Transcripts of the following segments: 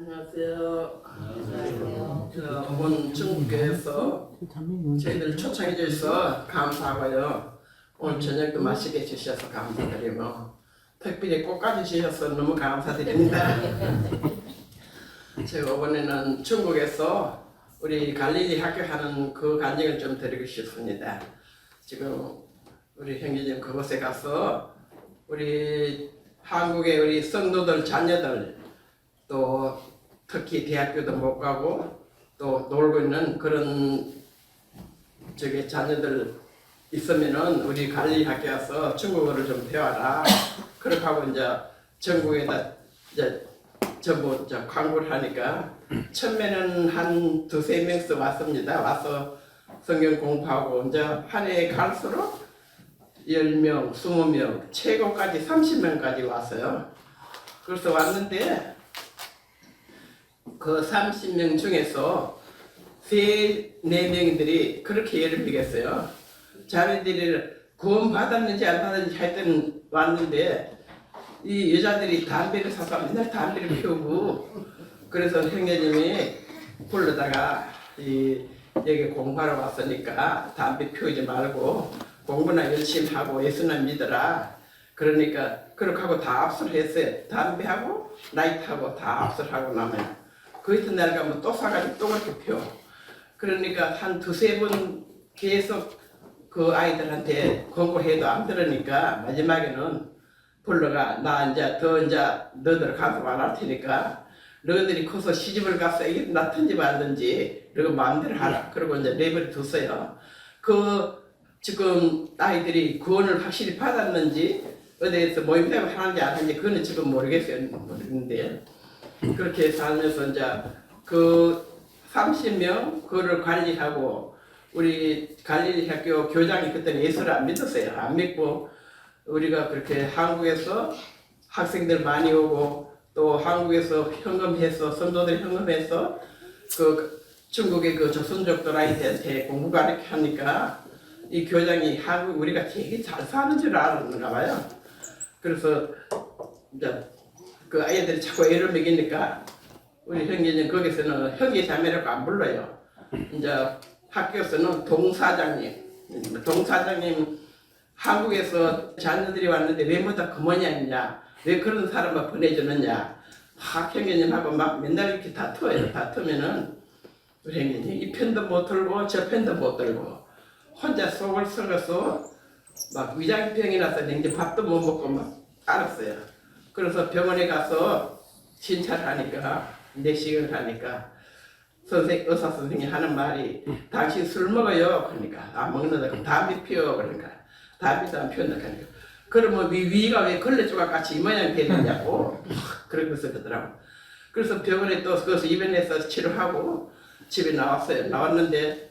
안녕하세요. 안녕하세요. 저 오늘 중국에서 저희들 초청해 주셔서 감사하고요. 오늘 저녁도 맛있게 주셔서 감사드리고 특별히 꽃까지 주셔서 너무 감사드립니다. 제가 이번에는 중국에서 우리 갈릴리 학교 하는 그 간증을 좀 드리고 싶습니다. 지금 우리 형제님 그곳에 가서 우리 한국의 우리 성도들 자녀들 또 특히 대학교도 못 가고 또 놀고 있는 그런 저기 자녀들 있으면은 우리 관리 학교 와서 중국어를 좀 배워라. 그렇게 하고 이제 전국에다 이제 전부 저 광고를 하니까 처음에는 한 두세 명씩 왔습니다. 와서 성경 공부하고 이제 한 해 갈수록 10명, 20명, 최고까지 30명까지 왔어요. 그래서 왔는데 그 30명 중에서 세, 네 명들이 그렇게 예를 들겠어요. 자네들이 구원 받았는지 안 받았는지 하여튼 왔는데 이 여자들이 담배를 사서 맨날 담배를 피우고 그래서 형제님이 불러다가 이 여기 공부하러 왔으니까 담배 피우지 말고 공부나 열심히 하고 예수나 믿어라. 그러니까 그렇게 하고 다 압수를 했어요. 담배하고 라이트하고 다 압수를 하고 나면 그 이튿날 가면 또 사가지고 또 그렇게 피워. 그러니까 한 두세 번 계속 그 아이들한테 공부해도 안 들으니까 마지막에는 불러가 나 이제 더 이제 너들 가서 말할 테니까 너희들이 커서 시집을 가서 이게 낳든지 말든지 너희 마음대로 하라. 그리고 이제 내버려 뒀어요. 그 지금 아이들이 구원을 확실히 받았는지 어디에서 모임대로 하는지 안 하는지 그거는 지금 모르겠어요. 모르겠는데 그렇게 살면서 이제 그 30명 그거를 관리하고 우리 갈릴리 학교 교장이 그때는 예수를 안 믿었어요. 안 믿고 우리가 그렇게 한국에서 학생들 많이 오고 또 한국에서 현금해서 선도들 현금해서 그 중국의 그 조선족들 아이들한테 공부 가르쳐 하니까 이 교장이 한국 우리가 되게 잘 사는 줄 알았는가 봐요. 그래서 이제 그 아이들이 자꾸 애를 먹이니까 우리 형제는 거기서는 형제 자매라고 안 불러요. 이제 학교에서는 동사장님, 동사장님 한국에서 자녀들이 왔는데 왜 뭐다 그 모양이냐, 왜 그런 사람을 보내주느냐, 막 형제님하고 막 맨날 이렇게 다투어요. 다투면은 우리 형제님 이 편도 못 들고 저 편도 못 들고 혼자 속을 썩어서 막 위장병이 나서 이제 밥도 못 먹고 막 알았어요. 그래서 병원에 가서 진찰을 하니까 내시경을 하니까 선생 의사 선생이 하는 말이 당신 술 먹어요. 그러니까 안 먹는다. 그럼 담배 피워. 그러니까 담배도 안 피운다. 그러니까. 그러면 위, 위가 왜 걸레 조각 같이 이 모양 되느냐고 그러면서 그러더라고. 그래서 병원에 또 그래서 입원해서 치료하고 집에 나왔어요. 나왔는데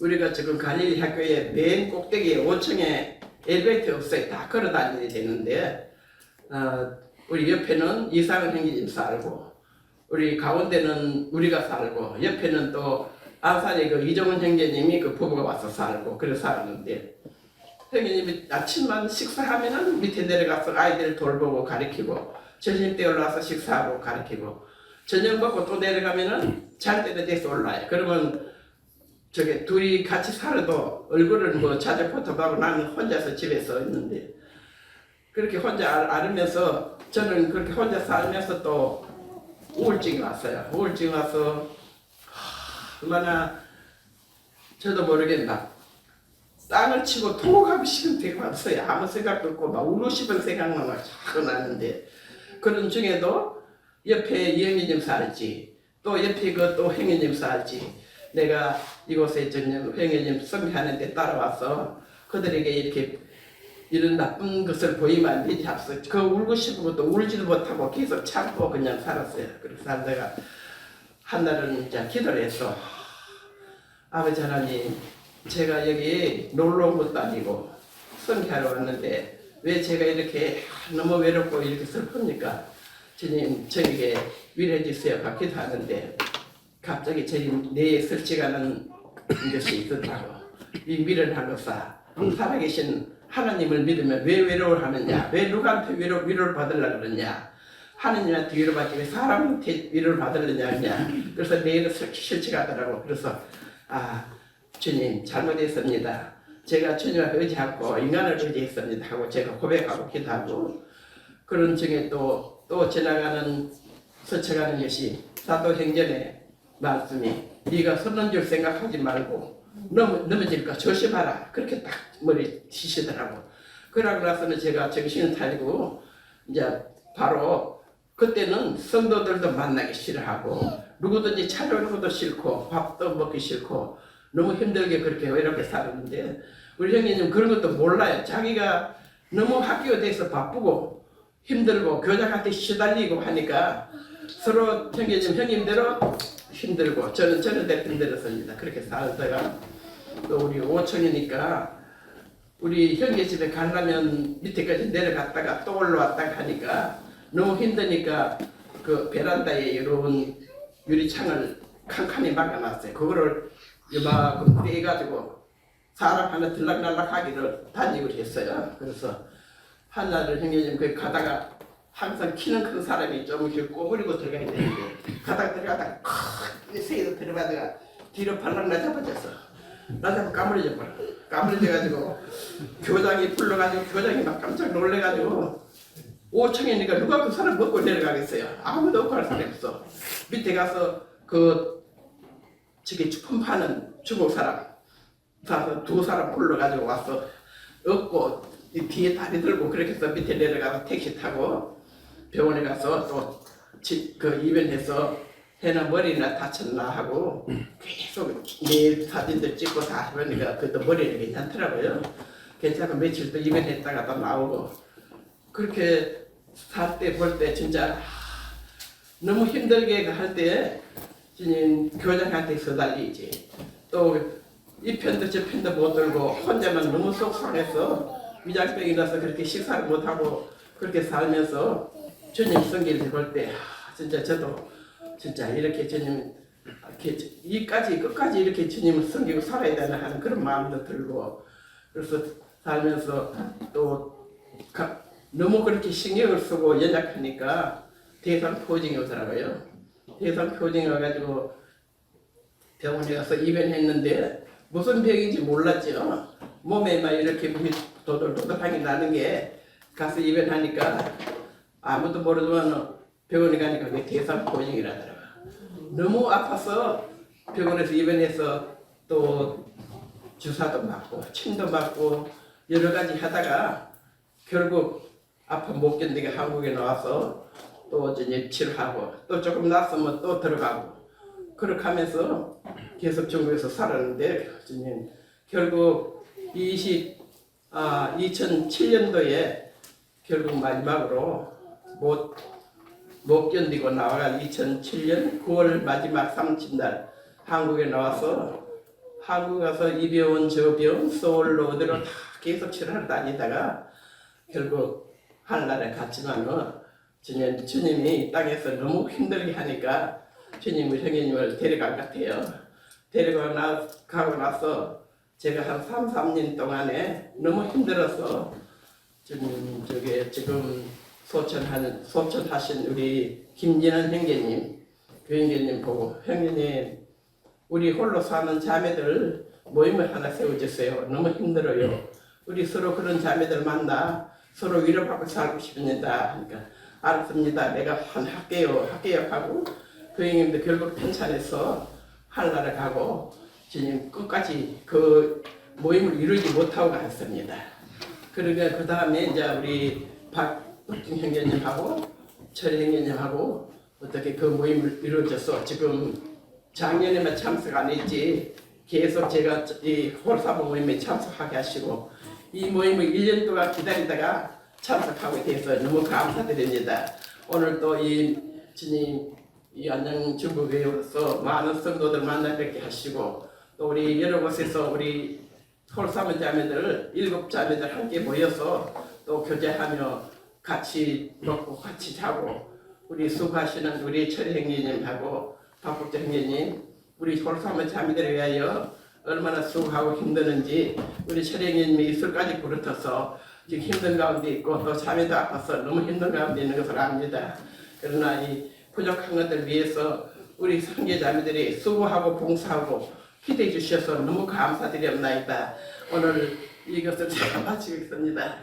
우리가 지금 갈릴리 학교에 맨 꼭대기에 5층에 엘리베이터 없어요. 다 걸어 다녀야 되는데 어, 우리 옆에는 이상은 형제님 살고 우리 가운데는 우리가 살고 옆에는 또 안산에 그 이종훈 형제님이 그 부부가 와서 살고 그래서 살았는데 형제님이 아침만 식사하면은 밑에 내려가서 아이들 돌보고 가르치고 점심 때 올라와서 식사하고 가르치고 저녁 먹고 또 내려가면은 잘 때도 돼서 올라요. 그러면 저게 둘이 같이 살아도 얼굴을 뭐 자주 포토하고 나는 혼자서 집에서 있는데 그렇게 혼자 알- 앓으면서 저는 그렇게 혼자 살면서 또 우울증이 왔어요. 우울증 와서 하, 얼마나 저도 모르겠나 땅을 치고 토하고 싶은 때가 왔어요. 아무 생각도 없고 막 울고 싶은 생각만 막 자꾸 나는데 그런 중에도 옆에 이영희님 살지 또 옆에 그 또 행여님 살지 내가 이곳에 저녁 행여님 섬기하는데 따라와서 그들에게 이렇게 이런 나쁜 것을 보이면 안 되지 합서 그 울고 싶은 것도 울지도 못하고 계속 참고 그냥 살았어요. 그래서 살다가 한날은 이제 기도를 했어. 아버지 하나님, 제가 여기 놀러 온 것도 아니고 선교하러 왔는데 왜 제가 이렇게 너무 외롭고 이렇게 슬픕니까? 주님, 저에게 위로해 주세요. 받기도 하는데 갑자기 제 뇌에 설치가는 것이 있었다고. 이 미련을 하고사 살아계신 하나님을 믿으면 왜 외로워하느냐? 왜 누구한테 위로, 위로를 받으려고 그러냐? 하느님한테 위로받기 위해 사람한테 위로를 받으려냐 그냥 그래서 내일은 실직하더라고 그래서 아 주님 잘못했습니다 제가 주님을 의지하고 인간을 의지했습니다 하고 제가 고백하고 기도하고 그런 중에 또 또 지나가는 스쳐가는 것이 사도행전의 말씀이 네가 서는 줄 생각하지 말고 넘, 넘어질까 조심하라. 그렇게 딱 머리 치시더라고. 그러고 나서는 제가 정신을 차리고 이제 바로 그때는 성도들도 만나기 싫어하고 누구든지 찾아오는 것도 싫고 밥도 먹기 싫고 너무 힘들게 그렇게 외롭게 살았는데 우리 형님 그런 것도 몰라요. 자기가 너무 학교에 대해서 바쁘고 힘들고 교장한테 시달리고 하니까 서로 형님 형님대로 힘들고 저는 저는 대로 힘들었습니다 그렇게 살다가 또 우리 오천이니까 우리 형제 집에 가려면 밑에까지 내려갔다가 또 올라왔다가 하니까 너무 힘드니까 그 베란다에 이런 유리창을 칸칸이 막아놨어요. 그거를 이만큼 떼가지고 사람 하나 들락날락 하기를 다니고 했어요. 그래서 한날을 형님 그 가다가 항상 키는 큰 사람이 좀 이렇게 꼬부리고 들어가야 되는데 가다가 들어가다가 콱 새에도 들어가다가 뒤로 발락 나잡아졌어. 나잡아 까무러져 버려. 까무러져가지고 교장이 불러가지고 교장이 막 깜짝 놀래가지고 5층이니까 누가 그 사람 먹고 내려가겠어요. 아무도 없고 할 사람이 없어. 밑에 가서 그 저기 주품 파는 중국 사람 가서 두 사람 불러가지고 업고 이 뒤에 다리 들고 그렇게 해서 밑에 내려가서 택시 타고 병원에 가서 또 그 입원해서 해나 머리나 다쳤나 하고 계속 매일 사진들 찍고 다 그러니까 그것도 머리는 괜찮더라고요. 괜찮고 며칠 또 입원했다가 또 나오고 그렇게 살 때 볼때 진짜 하, 너무 힘들게 할 때 주님 교장한테 서달리지 또 이 편도 저 편도 못 들고 혼자만 너무 속상해서 위장병이 나서 그렇게 식사를 못하고 그렇게 살면서 주님 성기를 볼때 진짜 저도 진짜 이렇게 주님 이렇게 이까지 끝까지 이렇게 주님을 섬기고 살아야 되나 하는 그런 마음도 들고 그래서 살면서 또 가- 너무 그렇게 신경을 쓰고 연약하니까 대상 표징이 오더라고요. 대상 표징이 와가지고 병원에 가서 입원했는데 무슨 병인지 몰랐죠. 몸에 막 이렇게 도돌도돌하게 나는 게 가서 입원하니까 아무도 모르지만 병원에 가니까 그게 대상 포징이라더라고요. 너무 아파서 병원에서 입원해서 또 주사도 맞고 침도 맞고 여러 가지 하다가 결국 아파 못 견디게 한국에 나와서 또 이제 치료하고 또 조금 낫으면 또 들어가고 그렇게 하면서 계속 중국에서 살았는데 결국 20, 아, 2007년도에 결국 마지막으로 못, 못 견디고 나와가 2007년 9월 마지막 30날 한국에 나와서 한국 가서 이 병원 저 병원 서울로 어디로 다 계속 치료하러 다니다가 결국 하늘나라에 갔지만은 주님, 주님이 이 땅에서 너무 힘들게 하니까 주님을 형님을 데려간 것 같아요. 데리고 나, 가고 나서 제가 한 3, 3년 동안에 너무 힘들어서 주님 저게 지금 소천하는 소천하신 우리 김진환 형제님 그 형제님 보고 형제님 우리 홀로 사는 자매들 모임을 하나 세워주세요. 너무 힘들어요. 우리 서로 그런 자매들 만나 서로 위로받고 살고 싶습니다. 그러니까 알았습니다. 내가 한 할게요. 할게요 하고 그 형님도 결국 편찬해서 한나라 가고 주님 끝까지 그 모임을 이루지 못하고 갔습니다. 그러니까 그 다음에 이제 우리 박 덕진 형제님하고 철희 형제님하고 어떻게 그 모임을 이루어져서 지금 작년에만 참석 안 했지 계속 제가 이 홀사모 모임에 참석하게 하시고 이 모임을 1년 동안 기다리다가 참석하게 돼서 너무 감사드립니다. 오늘 또 이 주님 이 안녕 중국에서 많은 성도들 만나 뵙게 하시고 또 우리 여러 곳에서 우리 홀사모 자매들 일곱 자매들 함께 모여서 또 교제하며 같이 먹고 같이 자고 우리 수고하시는 우리 철희 형제님하고 박국재 형제님 우리 홀사모 자매들을 위하여 얼마나 수고하고 힘드는지 우리 철희 형제님이 이슬까지 부르터서 지금 힘든 가운데 있고 또 자매도 아파서 너무 힘든 가운데 있는 것을 압니다. 그러나 이 부족한 것들 위해서 우리 성계자매들이 수고하고 봉사하고 기대해 주셔서 너무 감사드리옵나이다. 오늘 이것을 제가 마치겠습니다.